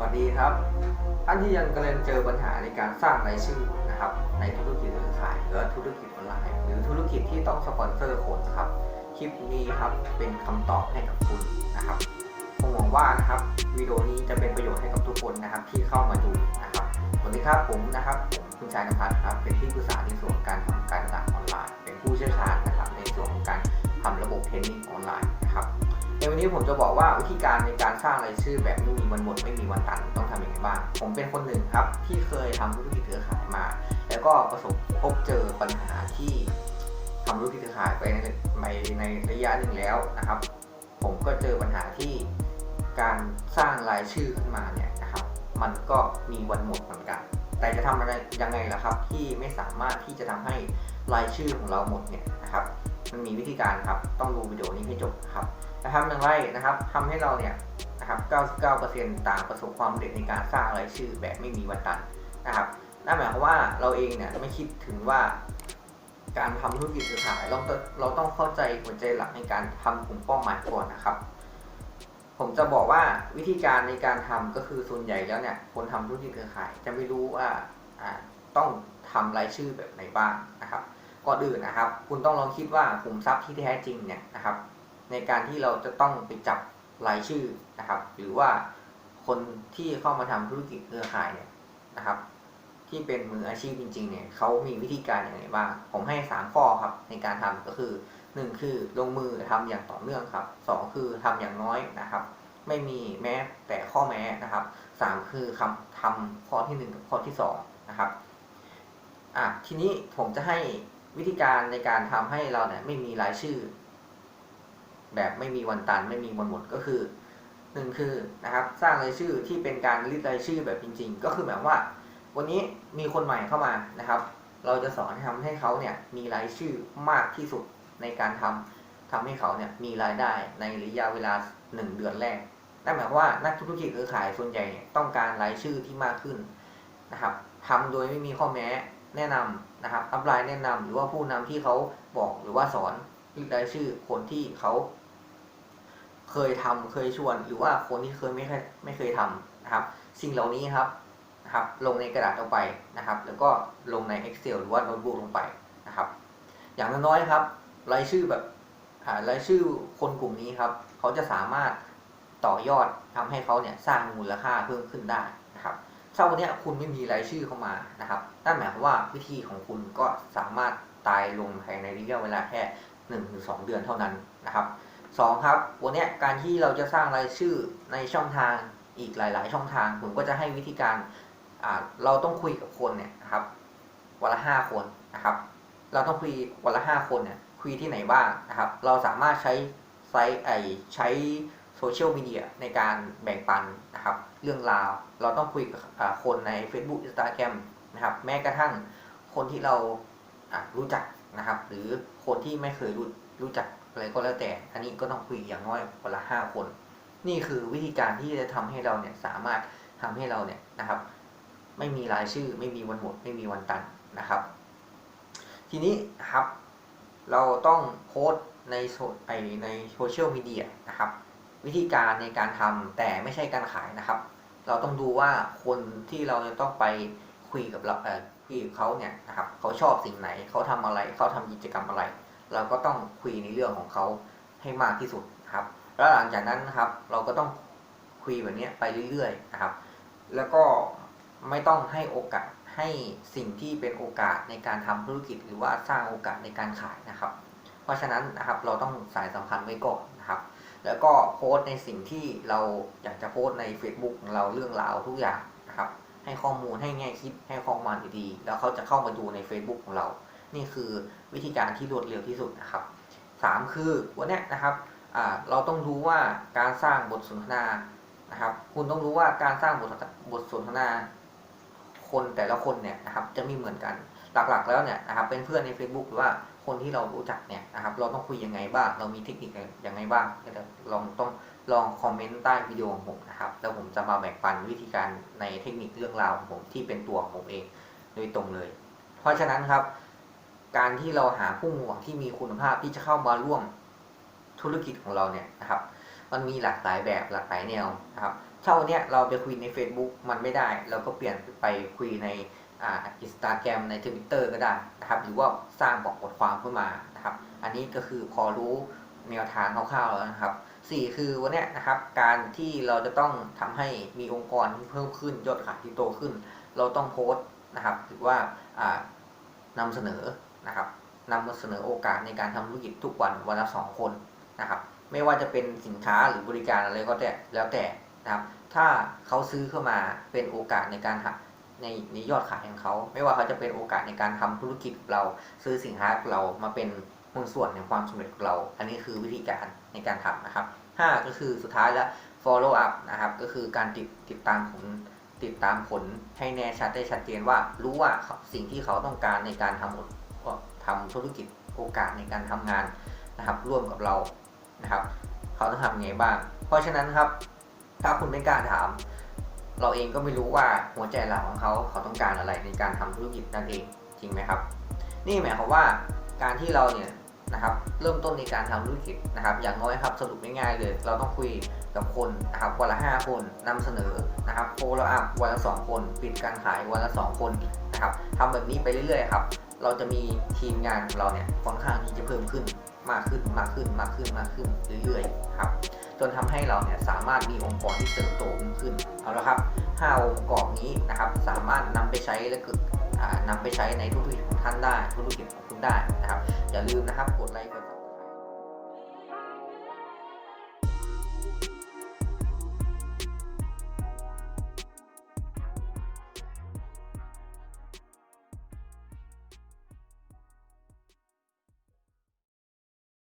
สวัสดีครับ ท่านที่ยังกำลังเจอปัญหาในการสร้างรายชื่อนะครับ ในธุรกิจเครือข่ายหรือธุรกิจออนไลน์ หรือธุรกิจที่ต้องสปอนเซอร์คนครับ คลิปนี้ครับเป็นคำตอบให้กับคุณนะครับผมหวังว่านะครับวิดีโอนี้จะเป็นประโยชน์ให้กับทุกคนนะครับ ที่เข้ามาดูนะครับสวัสดีครับผมนะครับผมคุณชายนภัสครับเป็นที่ปรึกษาในส่วนการทำการตลาดออนไลน์ เป็นผู้เชี่ยวชาญนะครับในส่วนของการทำระบบเทรนนิ่งออนไลน์นะครับ วันนี้ผมจะบอกว่าวิธีการในการสร้างรายชื่อแบบไม่มีวันหมดไม่มีวันตันต้องทำอย่างไรบ้าง ผมเป็นคนหนึ่งครับที่เคยทำธุรกิจเครือข่ายมา แล้วก็ประสบพบเจอปัญหาที่ทำธุรกิจเครือข่ายไปในในระยะหนึ่งแล้วนะครับ ผมก็เจอปัญหาที่การสร้างรายชื่อขึ้นมาเนี่ยนะครับ มันก็มีวันหมดเหมือนกัน แต่จะทำอะไรยังไงล่ะครับ ที่ไม่สามารถที่จะทำให้รายชื่อของเราหมดเนี่ยนะครับ มันมีวิธีการครับ ต้องดูวิดีโอนี้ให้จบครับ จะทำอย่างไรนะครับทำให้เราเนี่ยนะครับ99%ต่างประสบความสำเร็จในการสร้างรายชื่อแบบไม่มีวันตันนะครับนั่นหมายความว่าเราเองเนี่ยไม่คิดถึงว่าการทำธุรกิจเครือข่ายเราต้องเราต้องเข้าใจหัวใจหลักในการทำกลุ่มเป้าหมายก่อนนะครับ ผมจะบอกว่าวิธีการในการทำก็คือส่วนใหญ่แล้วเนี่ยคนทำธุรกิจเครือข่ายจะไม่รู้ว่าต้องทำรายชื่อแบบไหนบ้างนะครับก่อนอื่นนะครับ คุณต้องลองคิดว่าขุมทรัพย์ที่แท้จริงเนี่ยนะครับ ในการที่เราจะต้องไปจับรายชื่อนะครับ หรือว่าคนที่เข้ามาทำธุรกิจเครือข่ายเนี่ยนะครับ ที่เป็นมืออาชีพจริงๆเนี่ยเขามีวิธีการอย่างไรบ้างผมให้ 3 ข้อครับในการทำก็คือ 1 คือลงมือทำอย่างต่อเนื่องครับ 2 คือทำอย่างน้อยนะครับ ไม่มีแม้แต่ข้อแม้นะครับ 3 คือคำทำข้อทีหนึ่1 กับข้อที่2นะครับอะทีนี้ผมจะให้วิธีการในการทำให้เราเนี่ยไม่มีรายชื่อ แบบไม่มีวันตันไม่มีวันหมดก็คือหนึ่งคือนะครับสร้างรายชื่อที่เป็นการริดรายชื่อแบบจริง ๆ ก็คือหมายว่า วันนี้มีคนใหม่เข้ามานะครับ เราจะสอนให้ทำให้เขาเนี่ยมีรายชื่อมากที่สุดในการทำทำให้เขาเนี่ยมีรายได้ในระยะเวลา 1 เดือนแรกนั่นหมายความว่านักธุรกิจเครือข่ายส่วนใหญ่เนี่ยต้องการรายชื่อที่มากขึ้นนะครับทำโดยไม่มีข้อแม้แนะนำนะครับอัพไลน์แนะนำหรือว่าผู้นำที่เขาบอกหรือว่าสอน ริดรายชื่อคนที่เขาเคยทำเคยชวน หรือว่าคนที่เคยไม่เคยไม่เคยทำนะครับ สิ่งเหล่านี้ครับนะครับ ลงในกระดาษลงไปนะครับ แล้วก็ลงใน Excel หรือว่าโน้ตบุ๊กลงไปนะครับ อย่างน้อยๆครับรายชื่อแบบรายชื่อคนกลุ่มนี้ครับ เขาจะสามารถต่อยอดทำให้เขาเนี่ยสร้างมูลค่าเพิ่มขึ้นได้นะครับถ้าวันนี้คุณไม่มีรายชื่อเข้ามานะครับนั่นหมายความว่าวิธีของคุณก็สามารถตายลงภายในระยะเวลาแค่ 1นถึงสเดือนเท่านั้นนะครับสองครับวันนี้การที่เราจะสร้างรายชื่อในช่องทางอีกหลาย ๆ ช่องทาง ผมก็จะให้วิธีการเราต้องคุยกับคนเนี่ยนะครับวันละห้าคนนะครับ เราต้องคุยวันละห้าคนเนี่ยคุยที่ไหนบ้างนะครับ เราสามารถใช้ไซต์ไอใช้โซเชียลมีเดียในการแบ่งปันนะครับ เรื่องราวเราต้องคุยกับคนใน Facebook Instagram นะครับ แม้กระทั่งคนที่เรารู้จัก นะครับ หรือคนที่ไม่เคยรู้รู้จักอะไรก็แล้วแต่ อันนี้ก็ต้องคุยอย่างน้อยคนละห้าคน นี่คือวิธีการที่จะทำให้เราเนี่ยสามารถทำให้เราเนี่ยนะครับ ไม่มีรายชื่อ ไม่มีวันหมด ไม่มีวันตันนะครับ ทีนี้ครับ เราต้องโพสในโซไอในโซเชียลมีเดียนะครับ วิธีการในการทำแต่ไม่ใช่การขายนะครับ เราต้องดูว่าคนที่เราจะต้องไปคุยกับเรา เอ่เขาเนี่ยนะครับเขาชอบสิ่งไหนเขาทำอะไรเขาทำกิจกรรมอะไร เราก็ต้องคุยในเรื่องของเขาให้มากที่สุดครับ แล้วหลังจากนั้นนะครับ เราก็ต้องคุยแบบนี้ไปเรื่อยๆนะครับ แล้วก็ไม่ต้องให้โอกาสให้สิ่งที่เป็นโอกาสในการทำธุรกิจ หรือว่าสร้างโอกาสในการขายนะครับ เพราะฉะนั้นนะครับเราต้องสายสัมพันธ์ไว้ก่อนนะครับ แล้วก็โพสต์ในสิ่งที่เราอยากจะโพสต์ใน Facebook ของเราเรื่องราวทุกอย่าง ให้ข้อมูลให้แง่คิดให้ข้อมูลดีๆแล้วเขาจะเข้ามาดูใน Facebook ของเรา นี่คือวิธีการที่รวดเร็วที่สุดนะครับสามคือวันนี้นะครับเราต้องรู้ว่าการสร้างบทสนทนานะครับ คุณต้องรู้ว่าการสร้างบทบทสนทนาคนแต่ละคนเนี่ยนะครับจะไม่เหมือนกันหลักๆแล้วเนี่ยนะครับเป็นเพื่อนใน Facebook หรือว่า คนที่เรารู้จักเนี่ยนะครับ เราต้องคุยยังไงบ้าง เรามีเทคนิคยังไงบ้างลองต้องลองคอมเมนต์ใต้วิดีโอของผมนะครับ แล้วผมจะมาแบ่งปันวิธีการในเทคนิคเรื่องราวของผมที่เป็นตัวของผมเองโดยตรงเลย เพราะฉะนั้นครับ การที่เราหาผู้หมวกที่มีคุณภาพที่จะเข้ามาร่วมธุรกิจของเราเนี่ยนะครับ มันมีหลากหลายแบบหลากหลายแนวนะครับถ้านเนี้ยเราไปคุยใน Facebook มันไม่ได้ เราก็เปลี่ยนไปคุยใน อ่าอินสตาแกรมใน Twitter ก็ได้นะครับหรือว่าสร้างบอกบทความขึ้นมานะครับ อันนี้ก็คือพอรู้แนวทางคร่าวๆแล้วนะครับสี่คือวันเนี้ยนะครับ การที่เราจะต้องทำให้มีองค์กรที่เพิ่มขึ้นยอดขายที่โตขึ้น เราต้องโพสต์นะครับหรือว่าอ่านำเสนอนะครับนำเสนอโอกาสในการทำธุรกิจทุกวันวันละสองคนนะครับไม่ว่าจะเป็นสินค้าหรือบริการอะไรก็แต่แล้วแต่นะครับถ้าเขาซื้อเข้ามาเป็นโอกาสในการหา ในในยอดขายของเขา ไม่ว่าเขาจะเป็นโอกาสในการทำธุรกิจเราซื้อสินค้าเรามาเป็นหุ้นส่วนในความสำเร็จของเรา อันนี้คือวิธีการในการทำนะครับห้าก็คือสุดท้ายแล้ว follow up นะครับ ก็คือการติดติดตามผลติดตามผลให้แน่ชัดได้ชัดเจนว่ารู้ว่าสิ่งที่เขาต้องการในการทำทำธุรกิจโอกาสในการทำงานนะครับ ร่วมกับเรานะครับ เขาต้องทำยังไงบ้าง เพราะฉะนั้นครับ ถ้าคุณไม่กล้าถาม เราเองก็ไม่รู้ว่าหัวใจหลักของเขาเขาต้องการอะไรในการทำธุรกิจนั่นเองจริงไหมครับ นี่หมายความว่าการที่เราเนี่ยนะครับเริ่มต้นในการทำธุรกิจนะครับ อย่างน้อยครับสรุปง่ายๆเลย เราต้องคุยกับคนนะครับวันละ 5 คนนำเสนอนะครับโฟล์อัพวันละ 2 คน ปิดการขายวันละ 2 คนนะครับทำแบบนี้ไปเรื่อยๆครับเราจะมีทีมงานของเราเนี่ยค่อนข้างที่จะเพิ่มขึ้นมากขึ้นมากขึ้นมากขึ้นมากขึ้นเรื่อยๆครับ จนทำให้เราเนี่ยสามารถมีองค์กรที่เติบโตขึ้นเอาละครับ5องค์ประกอบนี้นะครับสามารถนำไปใช้และก็นำไปใช้ในธุรกิจของท่านได้ธุรกิจของคุณได้นะครับอย่าลืมนะครับกดไลค์กด